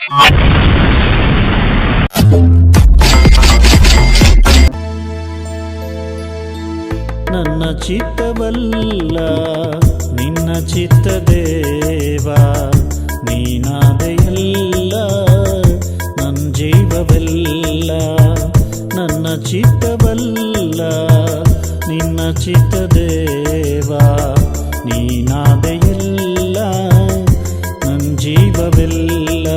ನನ್ನ ಚಿತ್ತವಲ್ಲ, ನಿನ್ನ ಚಿತ್ತ ದೇವ ನೀನಾದೆಯಲ್ಲ ನನ್ನ ಜೀವವೆಲ್ಲ. ನನ್ನ ಚಿತ್ತವಲ್ಲ, ನಿನ್ನ ಚಿತ್ತ ದೇವಾ ನೀನಾದೆಯಲ್ಲ ನನ್ನ ಜೀವವೆಲ್ಲ.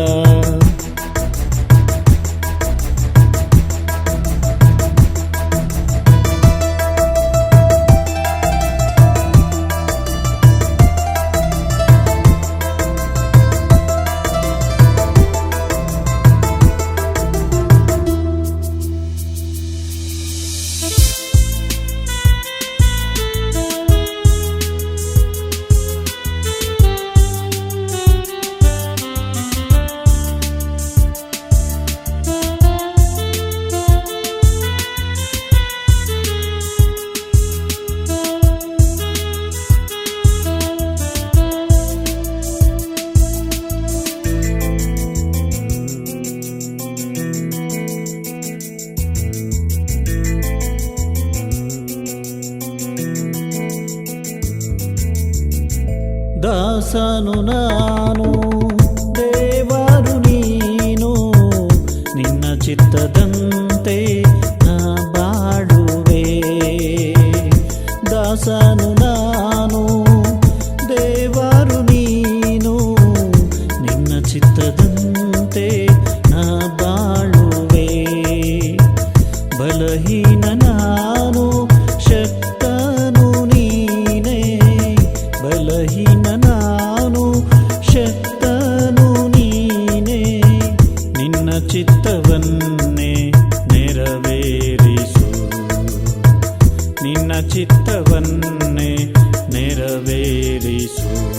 ದಾಸನು ನಾನು ದೇವರು ನೀನು ನಿನ್ನ ಚಿತ್ತದಂತೆ ಬಲಹೀನ ನಾನು ಶಕ್ತನು ನೀನೇ. ನಿನ್ನ ಚಿತ್ತವನ್ನೇ ನೆರವೇರಿಸು. ನಿನ್ನ ಚಿತ್ತವನ್ನೇ ನೆರವೇರಿಸು.